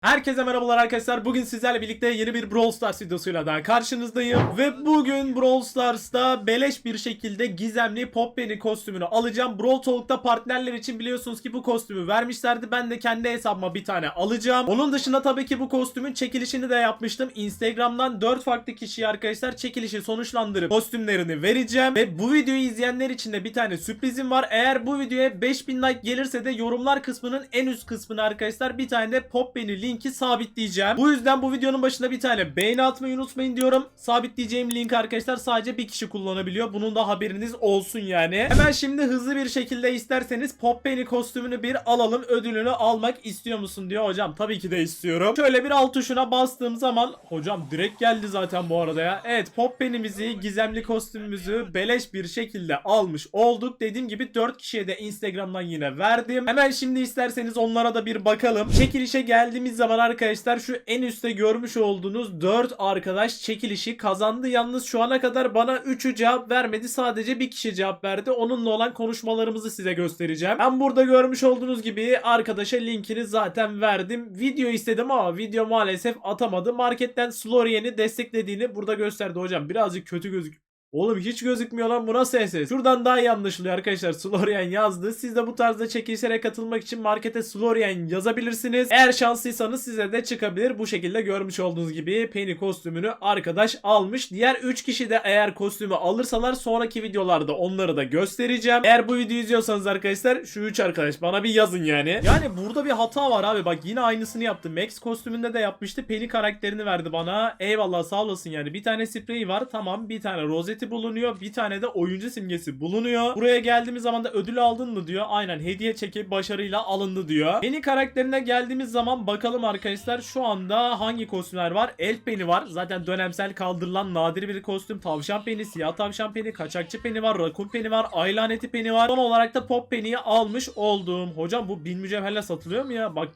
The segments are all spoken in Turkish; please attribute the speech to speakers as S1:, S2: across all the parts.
S1: Herkese merhabalar arkadaşlar. Bugün sizlerle birlikte yeni bir Brawl Stars videosuyla daha karşınızdayım. Ve bugün Brawl Stars'ta beleş bir şekilde gizemli Pop Penny kostümünü alacağım. Brawl Talk'ta partnerler için biliyorsunuz ki bu kostümü vermişlerdi. Ben de kendi hesabıma bir tane alacağım. Onun dışında tabii ki bu kostümün çekilişini de yapmıştım. Instagram'dan 4 farklı kişiye arkadaşlar çekilişi sonuçlandırıp kostümlerini vereceğim. Ve bu videoyu izleyenler için de bir tane sürprizim var. Eğer bu videoya 5000 like gelirse de yorumlar kısmının en üst kısmına arkadaşlar bir tane de Pop Penny linki sabitleyeceğim. Bu yüzden bu videonun başına bir tane beğeni atmayı unutmayın diyorum. Sabitleyeceğim link arkadaşlar sadece bir kişi kullanabiliyor. Bunun da haberiniz olsun yani. Hemen şimdi hızlı bir şekilde isterseniz Pop Penny kostümünü bir alalım. Ödülünü almak istiyor musun diyor hocam. Tabii ki de istiyorum. Şöyle bir alt tuşuna bastığım zaman hocam direkt geldi zaten bu arada ya. Evet Pop Penny'mizi gizemli kostümümüzü beleş bir şekilde almış olduk. Dediğim gibi 4 kişiye de Instagram'dan yine verdim. Hemen şimdi isterseniz onlara da bir bakalım. Çekilişe geldiğimiz zaman arkadaşlar şu en üstte görmüş olduğunuz 4 arkadaş çekilişi kazandı. Yalnız şu ana kadar bana 3'ü cevap vermedi. Sadece bir kişi cevap verdi. Onunla olan konuşmalarımızı size göstereceğim. Ben burada görmüş olduğunuz gibi arkadaşa linkini zaten verdim. Video istedim ama video maalesef atamadı. Marketten Slorian'i desteklediğini burada gösterdi hocam. Birazcık kötü gözük. Oğlum hiç gözükmüyor lan bu nasıl SS? Şuradan daha iyi anlaşılıyor arkadaşlar. Slorian yazdı. Siz de bu tarzda çekilişlere katılmak için markete Slorian yazabilirsiniz. Eğer şanslıysanız size de çıkabilir. Bu şekilde görmüş olduğunuz gibi Penny kostümünü arkadaş almış. Diğer 3 kişi de eğer kostümü alırsalar sonraki videolarda onları da göstereceğim. Eğer bu videoyu izliyorsanız arkadaşlar şu 3 arkadaş bana bir yazın yani. Yani burada bir hata var abi. Bak yine aynısını yaptı. Max kostümünde de yapmıştı. Penny karakterini verdi bana. Eyvallah sağ olasın yani. Bir tane spreyi var. Tamam. Bir tane rozeti bulunuyor. Bir tane de oyuncu simgesi bulunuyor. Buraya geldiğimiz zaman da ödül aldın mı diyor. Aynen hediye çeki başarıyla alındı diyor. Penny karakterine geldiğimiz zaman bakalım arkadaşlar şu anda hangi kostümler var? Elf Penny var. Zaten dönemsel kaldırılan nadir bir kostüm. Tavşan Penny, siyah tavşan Penny, kaçakçı Penny var, rakun Penny var, ay laneti Penny var. Son olarak da Pop Penny'yi almış oldum. Hocam bu bin mücevherle satılıyor mu ya? Bak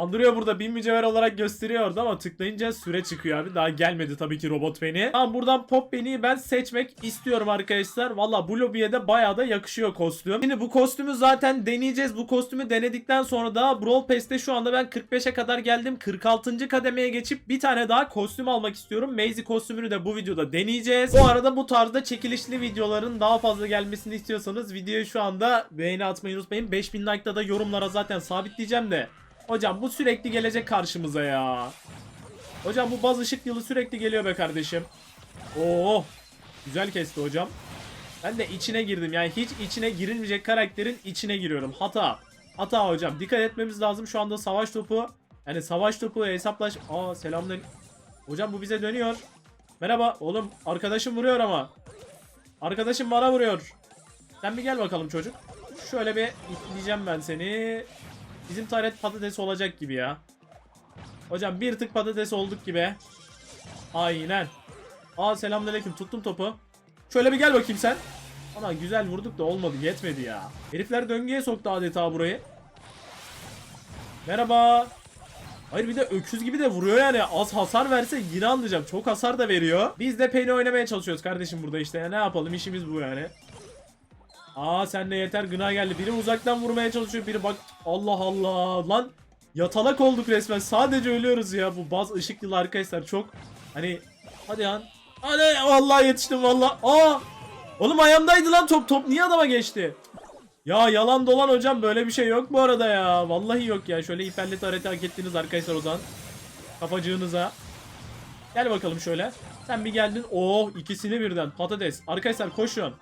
S1: Andırıyor burada bin mücevher olarak gösteriyordu ama tıklayınca süre çıkıyor abi. Daha gelmedi tabii ki robot beni. Tamam buradan pop beni ben seçmek istiyorum arkadaşlar. Valla bu lobiye de bayağı da yakışıyor kostüm. Şimdi bu kostümü zaten deneyeceğiz. Bu kostümü denedikten sonra da Brawl Pass'te şu anda ben 45'e kadar geldim. 46. kademeye geçip bir tane daha kostüm almak istiyorum. Maisie kostümünü de bu videoda deneyeceğiz. Bu arada bu tarzda çekilişli videoların daha fazla gelmesini istiyorsanız videoyu şu anda beğeni atmayı unutmayın. 5000 like'da da yorumlara zaten sabitleyeceğim de. Hocam bu sürekli gelecek karşımıza ya. Hocam bu baz ışık yılı sürekli geliyor be kardeşim. Oo, güzel kesti hocam. Ben de içine girdim yani hiç içine girilmeyecek karakterin içine giriyorum. Hata. Hata hocam. Dikkat etmemiz lazım şu anda savaş topu. Yani savaş topu hesaplaş. Aa selamünaleyküm. Hocam bu bize dönüyor. Merhaba oğlum arkadaşım vuruyor ama. Arkadaşım bana vuruyor. Sen bir gel bakalım çocuk. Şöyle bir itleyeceğim ben seni. Bizim taret patates olacak gibi ya. Hocam bir tık patates olduk gibi. Aynen. Aa selamünaleyküm tuttum topu. Şöyle bir gel bakayım sen. Ama güzel vurduk da olmadı yetmedi ya. Herifler döngüye soktu adeta burayı. Merhaba. Hayır bir de öküz gibi de vuruyor yani. Az hasar verse yine anlayacağım. Çok hasar da veriyor. Biz de Penny oynamaya çalışıyoruz kardeşim burada işte. Ya ne yapalım işimiz bu yani. Aa sen de yeter gına geldi. Biri uzaktan vurmaya çalışıyor. Biri bak Allah Allah lan yatalak olduk resmen. Sadece ölüyoruz ya. Bu baz ışık yılı arkadaşlar çok hani hadi lan. Hadi vallahi yetiştim vallahi. Aa! Oğlum ayağımdaydı lan top. Top niye adama geçti? Ya yalan dolan hocam böyle bir şey yok bu arada ya. Vallahi yok ya. Şöyle hiperli tareti hak ettiniz arkadaşlar o zaman. Kafacığınıza. Gel bakalım şöyle. Sen bir geldin. Oh ikisini birden. Patates. Arkadaşlar koşun.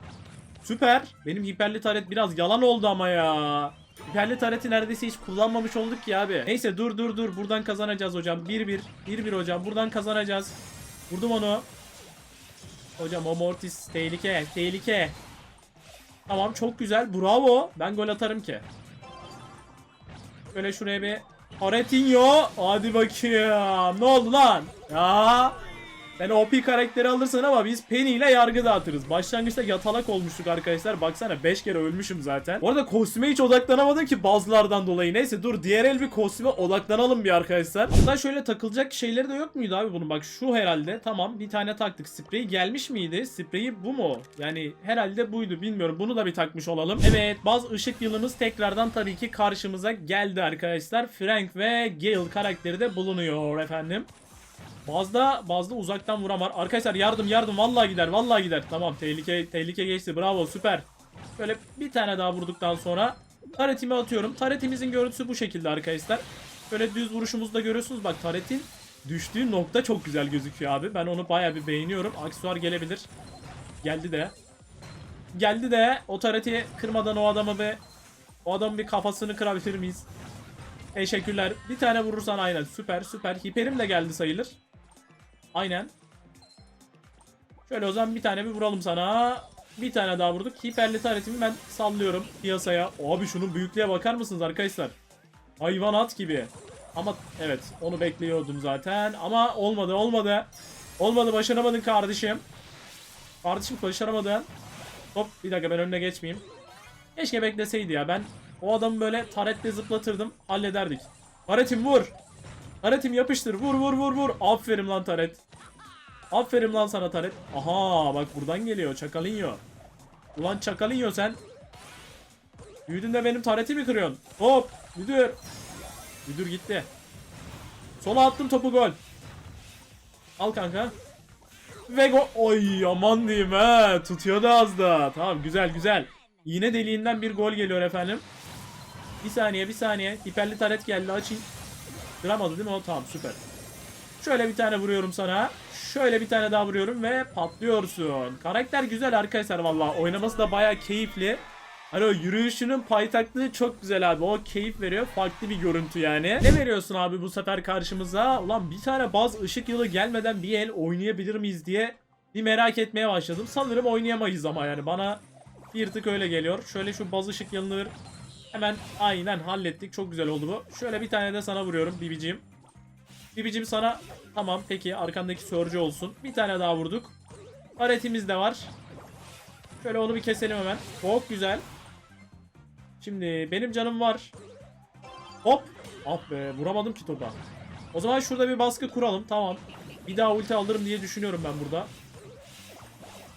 S1: Süper. Benim hiperli taret biraz yalan oldu ama ya. Hiperli tareti neredeyse hiç kullanmamış olduk ki abi. Neyse dur dur dur. Buradan kazanacağız hocam. 1-1. 1-1 hocam. Buradan kazanacağız. Vurdum onu. Hocam o Mortis tehlike. Tehlike. Tamam çok güzel. Bravo. Ben gol atarım ki. Şöyle şuraya bir Aretinho. Hadi bakayım. Ne oldu lan? Ya. Sen OP karakteri alırsın ama biz Penny ile yargı dağıtırız. Başlangıçta yatalak olmuştuk arkadaşlar. Baksana 5 kere ölmüşüm zaten. Bu arada kostüme hiç odaklanamadım ki bazılardan dolayı. Neyse dur diğer el bir kostüme odaklanalım bir arkadaşlar. Hatta şöyle takılacak şeyleri de yok muydu abi bunun? Bak şu herhalde. Tamam bir tane taktık. Spreyi gelmiş miydi? Spreyi bu mu? Yani herhalde buydu bilmiyorum. Bunu da bir takmış olalım. Evet baz ışık yılımız tekrardan tabii ki karşımıza geldi arkadaşlar. Frank ve Gale karakteri de bulunuyor efendim. Bazda bazda uzaktan vuramar. Arkadaşlar yardım yardım vallahi gider vallahi gider. Tamam tehlike tehlike geçti. Bravo süper. Böyle bir tane daha vurduktan sonra taretimi atıyorum. Taretimizin görüntüsü bu şekilde arkadaşlar. Böyle düz vuruşumuzda görüyorsunuz bak taretin düştüğü nokta çok güzel gözüküyor abi. Ben onu bayağı bir beğeniyorum. Aksesuar gelebilir. Geldi de. Geldi de o tareti kırmadan o adamı bir o adamın bir kafasını kırabilir miyiz? Teşekkürler. Bir tane vurursan aynen. Süper süper. Hiperim de geldi sayılır. Aynen. Şöyle o zaman bir tane bir vuralım sana. Bir tane daha vurduk. Hiperli taretimi ben sallıyorum piyasaya. Abi şunun büyüklüğe bakar mısınız arkadaşlar? Hayvanat gibi. Ama evet onu bekliyordum zaten. Ama olmadı olmadı. Olmadı başaramadın kardeşim. Kardeşim başaramadın. Hop bir dakika ben önüne geçmeyeyim. Keşke bekleseydi ya ben o adamı böyle taretle zıplatırdım hallederdik. Taretim vur. Taretim yapıştır vur vur vur vur. Aferin lan taret. Aferin lan sana taret. Aha bak buradan geliyor çakalinyo. Ulan çakalinyo sen. Büyüdün de benim tareti mi kırıyorsun? Hop müdür. Müdür gitti. Sola attım topu gol. Al kanka. Ve gol. Oy aman diyeyim he. Tutuyordu az da. Tamam güzel güzel. Yine deliğinden bir gol geliyor efendim. Bir saniye bir saniye. Hiperli taret geldi açayım. Kıramadı değil mi o? Tamam süper. Şöyle bir tane vuruyorum sana. Şöyle bir tane daha vuruyorum ve patlıyorsun. Karakter güzel arkadaşlar valla. Oynaması da baya keyifli. Hani o yürüyüşünün paytaklığı çok güzel abi. O keyif veriyor. Farklı bir görüntü yani. Ne veriyorsun abi bu sefer karşımıza? Ulan bir tane baz ışık yılı gelmeden bir el oynayabilir miyiz diye bir merak etmeye başladım. Sanırım oynayamayız ama yani bana bir tık öyle geliyor. Şöyle şu baz ışık yılını hemen aynen hallettik. Çok güzel oldu bu. Şöyle bir tane de sana vuruyorum bibicim. Bibicim sana tamam peki arkandaki sörcü olsun. Bir tane daha vurduk. Aretimiz de var. Şöyle onu bir keselim hemen. Çok güzel. Şimdi benim canım var. Hop. Ah be vuramadım ki topa. O zaman şurada bir baskı kuralım. Tamam. Bir daha ulti alırım diye düşünüyorum ben burada.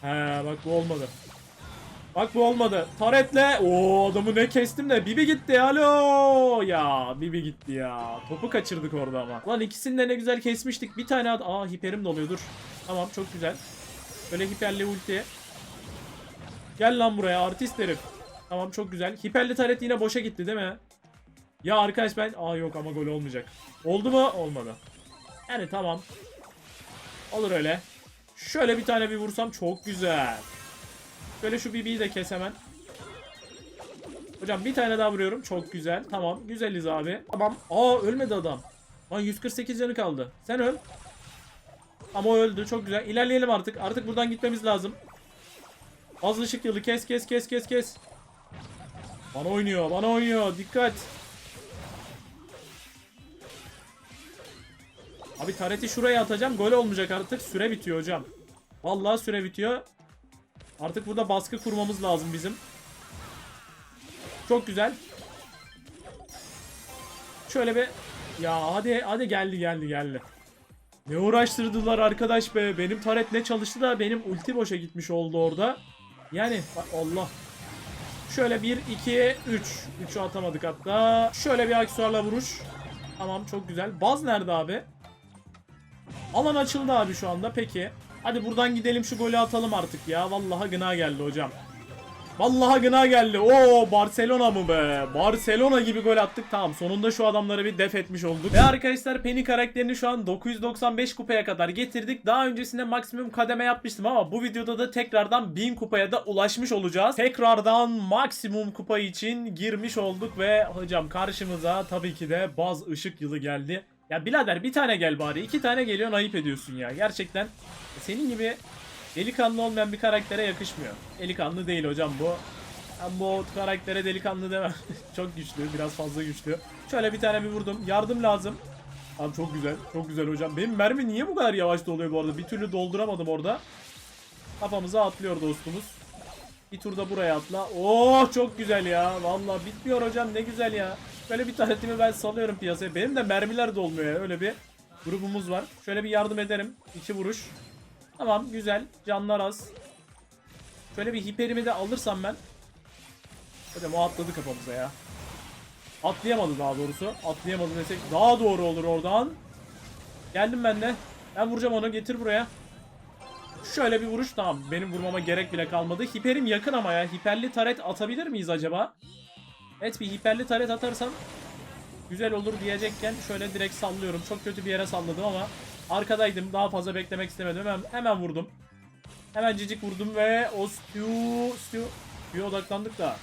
S1: He bak bu olmadı. Bak bu olmadı. Taretle. Oo adamı ne kestim de. Bibi gitti. Alo. Ya Bibi gitti ya. Topu kaçırdık orada ama. Lan ikisini de ne güzel kesmiştik. Bir tane ad Aa hiperim doluyor dur. Tamam çok güzel. Böyle hiperli ulti. Gel lan buraya artist herif. Tamam çok güzel. Hiperli taret yine boşa gitti değil mi? Ya arkadaş ben... Aa yok ama gol olmayacak. Oldu mu? Olmadı. Yani tamam. Olur öyle. Şöyle bir tane bir vursam çok güzel. Şöyle şu BB'yi de kes hemen. Hocam bir tane daha vuruyorum. Çok güzel. Tamam. Güzeliz abi. Tamam. Aa ölmedi adam. Lan 148 canı kaldı. Sen öl. Ama öldü. Çok güzel. İlerleyelim artık. Artık buradan gitmemiz lazım. Az ışık yılı. Kes kes kes kes kes. Bana oynuyor. Bana oynuyor. Dikkat. Abi tareti şuraya atacağım. Gol olmayacak artık. Süre bitiyor hocam. Vallahi süre bitiyor. Artık burada baskı kurmamız lazım bizim. Çok güzel. Şöyle bir ya hadi hadi geldi geldi geldi. Ne uğraştırdılar arkadaş be. Benim taret ne çalıştı da benim ulti boşa gitmiş oldu orada. Yani Allah. Şöyle 1 2 3. 3'ü atamadık hatta. Şöyle bir aksesuarla vuruş. Tamam çok güzel. Baz nerede abi? Alan açıldı abi şu anda. Peki. Hadi buradan gidelim şu golü atalım artık ya. Vallahi gına geldi hocam. Vallahi gına geldi. Oo Barcelona mı be? Barcelona gibi gol attık. Tamam sonunda şu adamları bir def etmiş olduk. Ve arkadaşlar Penny karakterini şu an 995 kupaya kadar getirdik. Daha öncesinde maksimum kademe yapmıştım ama bu videoda da tekrardan 1000 kupaya da ulaşmış olacağız. Tekrardan maksimum kupa için girmiş olduk ve hocam karşımıza tabii ki de baz ışık yılı geldi. Ya birader bir tane gel bari. iki tane geliyorsun ayıp ediyorsun ya. Gerçekten senin gibi delikanlı olmayan bir karaktere yakışmıyor. Delikanlı değil hocam bu. Ben bu karaktere delikanlı demem. Çok güçlü. Biraz fazla güçlü. Şöyle bir tane bir vurdum. Yardım lazım. Abi çok güzel. Çok güzel hocam. Benim mermi niye bu kadar yavaş doluyor bu arada? Bir türlü dolduramadım orada. Kafamıza atlıyor dostumuz. Bir turda buraya atla. Oh çok güzel ya. Vallahi bitmiyor hocam ne güzel ya. Böyle bir taretimi ben salıyorum piyasaya. Benim de mermiler dolmuyor ya. Öyle bir grubumuz var. Şöyle bir yardım ederim. İki vuruş. Tamam güzel. Canlar az. Şöyle bir hiperimi de alırsam ben. Hocam o atladı kafamıza ya. Atlayamadı daha doğrusu. Atlayamadı desek daha doğru olur oradan. Geldim ben de. Ben vuracağım onu. Getir buraya. Şöyle bir vuruş tamam. Benim vurmama gerek bile kalmadı. Hiperim yakın ama ya. Hiperli taret atabilir miyiz acaba? Evet bir hiperli taret atarsam güzel olur diyecekken şöyle direkt sallıyorum. Çok kötü bir yere salladım ama arkadaydım. Daha fazla beklemek istemedim. Hemen, hemen vurdum. Hemen cicik vurdum ve o Stu, Stu'ya odaklandık da.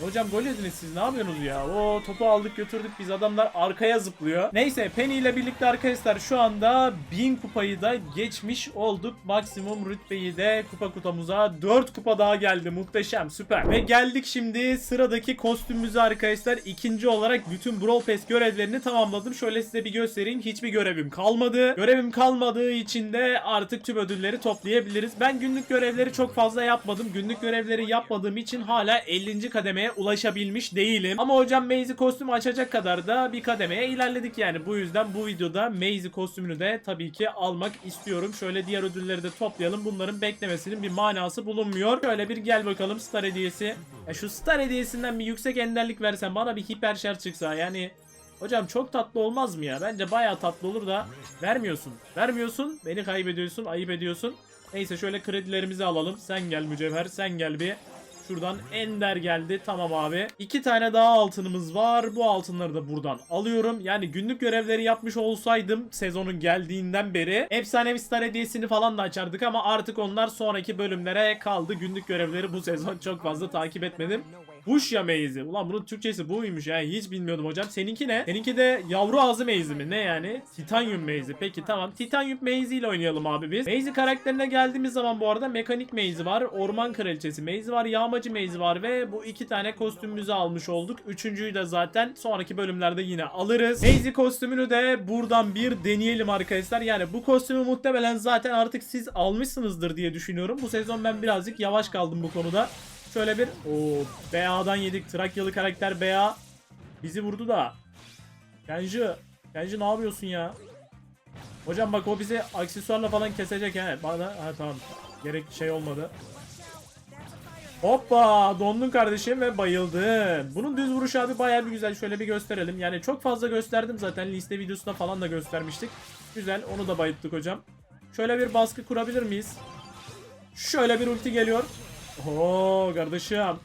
S1: Hocam gol yediniz siz ne yapıyorsunuz ya? O topu aldık götürdük biz adamlar arkaya zıplıyor. Neyse Penny ile birlikte arkadaşlar şu anda 1000 kupayı da geçmiş olduk. Maksimum rütbeyi de kupa kutamıza 4 kupa daha geldi muhteşem süper. Ve geldik şimdi sıradaki kostümümüze arkadaşlar. ikinci olarak bütün Brawl Pass görevlerini tamamladım. Şöyle size bir göstereyim. Hiçbir görevim kalmadı. Görevim kalmadığı için de artık tüm ödülleri toplayabiliriz. Ben günlük görevleri çok fazla yapmadım. Günlük görevleri yapmadığım için hala 50. kademeye ulaşabilmiş değilim. Ama hocam Maze kostümü açacak kadar da bir kademeye ilerledik yani. Bu yüzden bu videoda Maze kostümünü de tabii ki almak istiyorum. Şöyle diğer ödülleri de toplayalım. Bunların beklemesinin bir manası bulunmuyor. Şöyle bir gel bakalım Star hediyesi. Ya şu Star hediyesinden bir yüksek enderlik versen bana bir hiper şer çıksa yani Hocam çok tatlı olmaz mı ya? Bence bayağı tatlı olur da vermiyorsun. Vermiyorsun, beni kaybediyorsun, ayıp ediyorsun. Neyse şöyle kredilerimizi alalım. Sen gel mücevher, sen gel bir. Şuradan Ender geldi. Tamam abi. İki tane daha altınımız var. Bu altınları da buradan alıyorum. Yani günlük görevleri yapmış olsaydım sezonun geldiğinden beri efsanevi star hediyesini falan da açardık ama artık onlar sonraki bölümlere kaldı. Günlük görevleri bu sezon çok fazla takip etmedim. Bush ya meyzi. Ulan bunun Türkçesi buymuş ya. Hiç bilmiyordum hocam. Seninki ne? Seninki de yavru ağzı meyzi mi? Ne yani? Titanium meyzi. Peki tamam. Titanium meyzi ile oynayalım abi biz. Meyzi karakterine geldiğimiz zaman bu arada mekanik meyzi var. Orman kraliçesi meyzi var. Yağmacı meyzi var ve bu iki tane kostümümüzü almış olduk. Üçüncüyü de zaten sonraki bölümlerde yine alırız. Meyzi kostümünü de buradan bir deneyelim arkadaşlar. Yani bu kostümü muhtemelen zaten artık siz almışsınızdır diye düşünüyorum. Bu sezon ben birazcık yavaş kaldım bu konuda. Şöyle bir o BA'dan yedik. Trakyalı karakter BA bizi vurdu da. Kenji, Kenji ne yapıyorsun ya? Hocam bak o bizi aksesuarla falan kesecek he. Bana ha tamam. Gerek şey olmadı. Hoppa dondun kardeşim ve bayıldın. Bunun düz vuruşu abi bayağı bir güzel. Şöyle bir gösterelim. Yani çok fazla gösterdim zaten. Liste videosunda falan da göstermiştik. Güzel onu da bayılttık hocam. Şöyle bir baskı kurabilir miyiz? Şöyle bir ulti geliyor. Oo kardeşim.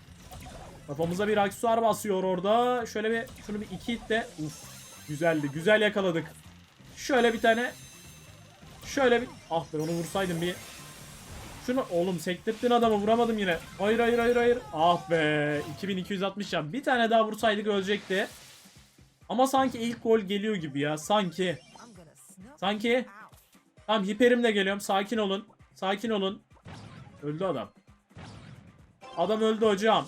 S1: Kafamıza bir aksesuar basıyor orada. Şöyle bir şunu bir iki hit de. Uf. Güzeldi. Güzel yakaladık. Şöyle bir tane. Şöyle bir. Ah ben onu vursaydım bir. Şunu oğlum sektirttin adamı vuramadım yine. Hayır hayır hayır hayır. Ah be 2260 can. Bir tane daha vursaydık ölecekti. Ama sanki ilk gol geliyor gibi ya. Sanki. Sanki. Tamam hiperimle geliyorum. Sakin olun. Sakin olun. Öldü adam. Adam öldü hocam.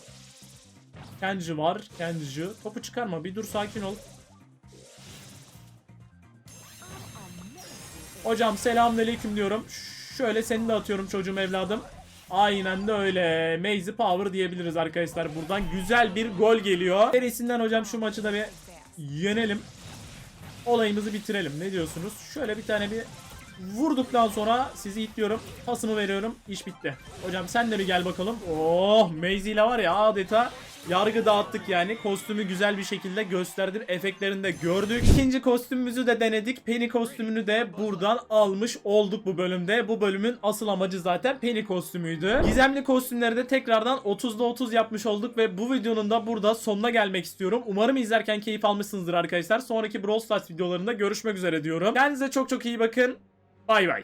S1: Kenji var. Kenji. Topu çıkarma. Bir dur sakin ol. Hocam selamünaleyküm diyorum. Şöyle seni de atıyorum çocuğum evladım. Aynen de öyle. Mazy Power diyebiliriz arkadaşlar buradan. Güzel bir gol geliyor. Serisinden hocam şu maçı da bir yenelim. Olayımızı bitirelim. Ne diyorsunuz? Şöyle bir tane bir vurduktan sonra sizi itliyorum. Pasımı veriyorum. İş bitti. Hocam sen de bir gel bakalım. Oh Mazy ile var ya adeta yargı dağıttık yani. Kostümü güzel bir şekilde gösterdim. Efektlerini de gördük. İkinci kostümümüzü de denedik. Penny kostümünü de buradan almış olduk bu bölümde. Bu bölümün asıl amacı zaten Penny kostümüydü. Gizemli kostümleri de tekrardan 30'da 30 yapmış olduk ve bu videonun da burada sonuna gelmek istiyorum. Umarım izlerken keyif almışsınızdır arkadaşlar. Sonraki Brawl Stars videolarında görüşmek üzere diyorum. Kendinize çok çok iyi bakın. Bye bye.